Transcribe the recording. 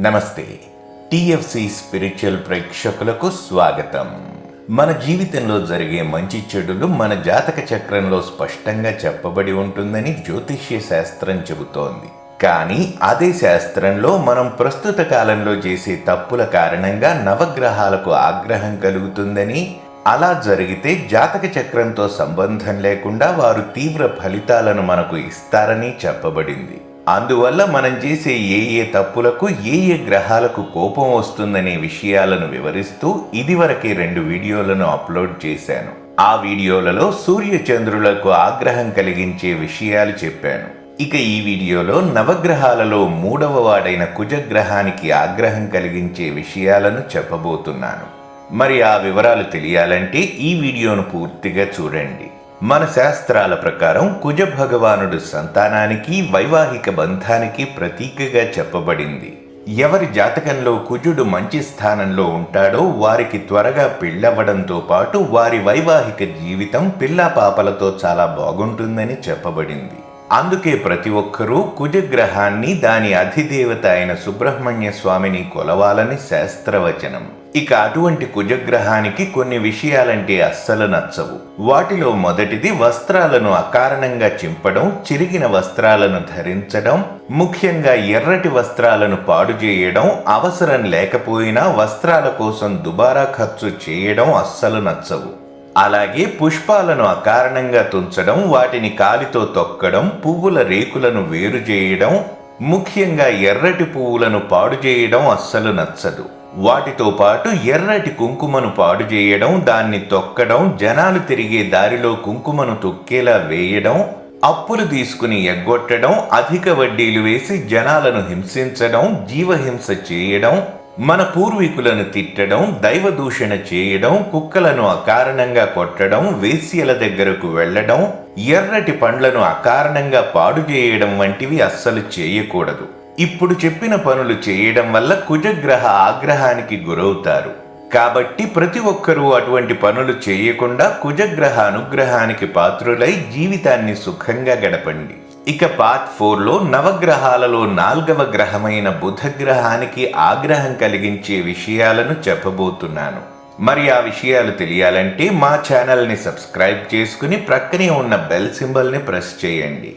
నమస్తే. TFC spiritual ప్రేక్షకులకు స్వాగతం. మన జీవితంలో జరిగే మంచి చెడులు మన జాతక చక్రంలో స్పష్టంగా చెప్పబడి ఉంటుందని జ్యోతిష్య శాస్త్రం చెబుతోంది. కానీ అదే శాస్త్రంలో మనం ప్రస్తుత కాలంలో చేసే తప్పుల కారణంగా నవగ్రహాలకు ఆగ్రహం కలుగుతుందని అలా జరిగితే జాతక చక్రంతో సంబంధం లేకుండా వారు తీవ్ర ఫలితాలను మనకు ఇస్తారని చెప్పబడింది. అందువల్ల మనం చేసే ఏ ఏ తప్పులకు ఏ ఏ గ్రహాలకు కోపం వస్తుందనే విషయాలను వివరిస్తూ ఇదివరకే రెండు వీడియోలను అప్లోడ్ చేశాను. ఆ వీడియోలలో సూర్యచంద్రులకు ఆగ్రహం కలిగించే విషయాలు చెప్పాను. ఇక ఈ వీడియోలో నవగ్రహాలలో మూడవ వాడైన కుజగ్రహానికి ఆగ్రహం కలిగించే విషయాలను చెప్పబోతున్నాను. మరి ఆ వివరాలు తెలియాలంటే ఈ వీడియోను పూర్తిగా చూడండి. మన శాస్త్రాల ప్రకారం కుజ భగవానుడు సంతానానికి వైవాహిక బంధానికి ప్రతీకగా చెప్పబడింది. ఎవరి జాతకంలో కుజుడు మంచి స్థానంలో ఉంటాడో వారికి త్వరగా పెళ్ళవ్వడంతో పాటు వారి వైవాహిక జీవితం పిల్లా పాపలతో చాలా బాగుంటుందని చెప్పబడింది. అందుకే ప్రతి ఒక్కరూ కుజగ్రహాన్ని దాని అధిదేవత అయిన సుబ్రహ్మణ్య స్వామిని కొలవాలని శాస్త్రవచనం. ఇక అటువంటి కుజగ్రహానికి కొన్ని విషయాలంటే అస్సలు నచ్చవు. వాటిలో మొదటిది వస్త్రాలను అకారణంగా చింపడం చిరిగిన వస్త్రాలను ధరించడం ముఖ్యంగా ఎర్రటి వస్త్రాలను పాడు చేయడం అవసరం లేకపోయినా వస్త్రాల కోసం దుబారా ఖర్చు చేయడం అస్సలు నచ్చవు. అలాగే పుష్పాలను అకారణంగా తుంచడం వాటిని కాలితో తొక్కడం పువ్వుల రేకులను వేరు చేయడం ముఖ్యంగా ఎర్రటి పువ్వులను పాడు చేయడం అస్సలు నచ్చదు. వాటితో పాటు ఎర్రటి కుంకుమను పాడు చేయడం దాన్ని తొక్కడం జనాలు తిరిగే దారిలో కుంకుమను తొక్కేలా వేయడం అప్పులు తీసుకుని ఎగ్గొట్టడం అధిక వడ్డీలు వేసి జనాలను హింసించడం జీవహింస చేయడం మన పూర్వీకులను తిట్టడం దైవ దూషణ చేయడం కుక్కలను అకారణంగా కొట్టడం వేశ్యల దగ్గరకు వెళ్ళడం ఎర్రటి పండ్లను అకారణంగా పాడు చేయడం వంటివి అస్సలు చేయకూడదు. ఇప్పుడు చెప్పిన పనులు చేయడం వల్ల కుజగ్రహ ఆగ్రహానికి గురవుతారు. కాబట్టి ప్రతి ఒక్కరూ అటువంటి పనులు చేయకుండా కుజగ్రహ అనుగ్రహానికి పాత్రులై జీవితాన్ని సుఖంగా గడపండి. ఇక పార్ట్ ఫోర్లో నవగ్రహాలలో నాల్గవ గ్రహమైన బుధ గ్రహానికి ఆగ్రహం కలిగించే విషయాలను చెప్పబోతున్నాను. మరి ఆ విషయాలు తెలియాలంటే మా ఛానల్ని సబ్స్క్రైబ్ చేసుకుని ప్రక్కనే ఉన్న బెల్ సింబల్ని ప్రెస్ చేయండి.